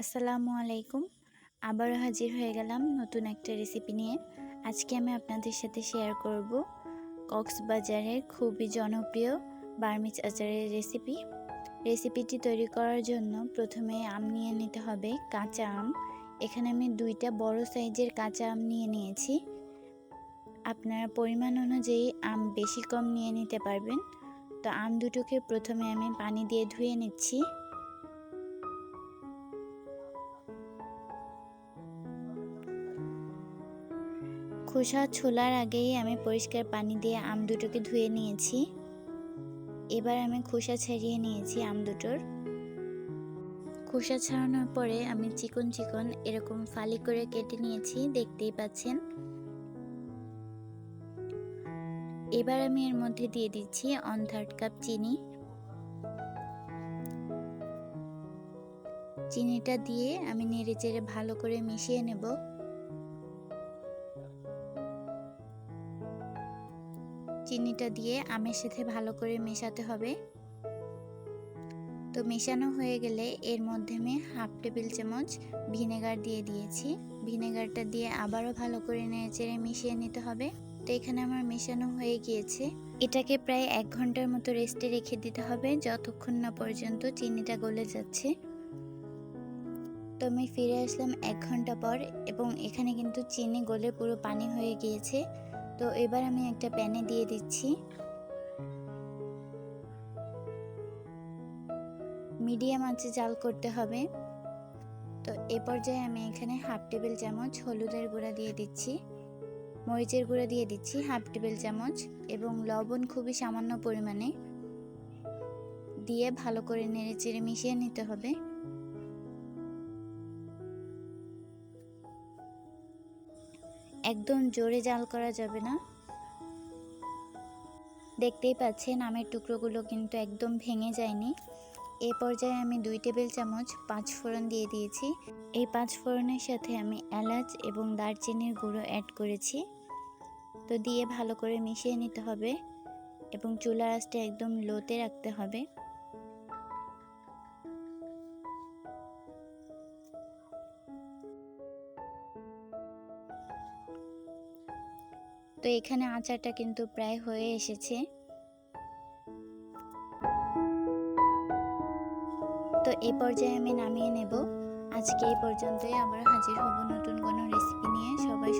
আসসালামু আলাইকুম। আবারও হাজির হয়ে গেলাম নতুন একটা রেসিপি নিয়ে। আজকে আমি আপনাদের সাথে শেয়ার করব কক্সবাজারের খুবই জনপ্রিয় বার্মিজ আচারের রেসিপি রেসিপিটি তৈরি করার জন্য প্রথমে আম নিয়ে নিতে হবে কাঁচা আম। এখানে আমি দুইটা বড় সাইজের কাঁচা আম নিয়ে নিয়েছি। আপনারা পরিমাণ অনুযায়ী আম বেশি কম নিয়ে নিতে পারবেন। তো আম দুটোকে প্রথমে আমি পানি দিয়ে ধুয়ে নিচ্ছি। খোসা ছোলার আগেই আমি পরিষ্কার পানি দিয়ে আম দুটোকে ধুয়ে নিয়েছি। এবার আমি খোসা ছাড়িয়ে নিয়েছি আম দুটোর। খোসা ছাড়ানোর পরে আমি চিকন চিকন এরকম ফালি করে কেটে নিয়েছি, দেখতেই পাচ্ছেন। এবার আমি এর মধ্যে দিয়ে দিচ্ছি অন থার্ড কাপ চিনি। চিনিটা দিয়ে আমি নেড়ে চেড়ে ভালো করে মিশিয়ে নেব। চিনিটা দিয়ে আমের সাথে ভালো করে মেশাতে হবে। তো মেশানো হয়ে গেলে এর মধ্যে আমি হাফ টেবিল চামচ ভিনেগার দিয়ে দিয়েছি। ভিনেগারটা দিয়ে আবারও ভালো করে নেড়েচেড়ে মিশিয়ে নিতে হবে। তো এখানে আমার মেশানো হয়ে গিয়েছে। এটাকে প্রায় এক ঘণ্টার মতো রেস্টে রেখে দিতে হবে যতক্ষণ না পর্যন্ত চিনিটা গলে যাচ্ছে। তো আমি ফিরে আসলাম এক ঘণ্টা পর এবং এখানে কিন্তু চিনি গলে পুরো পানি হয়ে গিয়েছে। তো এবার আমি একটা প্যানে দিয়ে দিচ্ছি। মিডিয়াম আঁচে জাল করতে হবে। তো এ পর্যায়ে আমি এখানে হাফ টেবিল চামচ হলুদের গুঁড়া দিয়ে দিচ্ছি। মরিচের গুঁড়া দিয়ে দিচ্ছি হাফ টেবিল চামচ এবং লবণ খুবই সামান্য পরিমাণে। দিয়ে ভালো করে নেড়ে চেড়ে মিশিয়ে নিতে হবে। একদম জোরে জাল করা যাবে না। দেখতেই পাচ্ছেন আমের টুকরোগুলো কিন্তু একদম ভেঙে যায়নি। এ পর্যায়ে আমি দুই টেবিল চামচ পাঁচ ফোড়ন দিয়ে দিয়েছি। এই পাঁচ ফোড়নের সাথে আমি এলাচ এবং দারচিনির গুঁড়ো অ্যাড করেছি। তো দিয়ে ভালো করে মিশিয়ে নিতে হবে এবং চুলার আঁচটা একদম লোতে রাখতে হবে। তো এখানে আচারটা কিন্তু প্রায় হয়ে এসেছে। তো এই পর্যায়ে আমি নামিয়ে নেব। আজকে এই পর্যন্তই। আবার হাজির হব নতুন কোনো রেসিপি নিয়ে। সবাই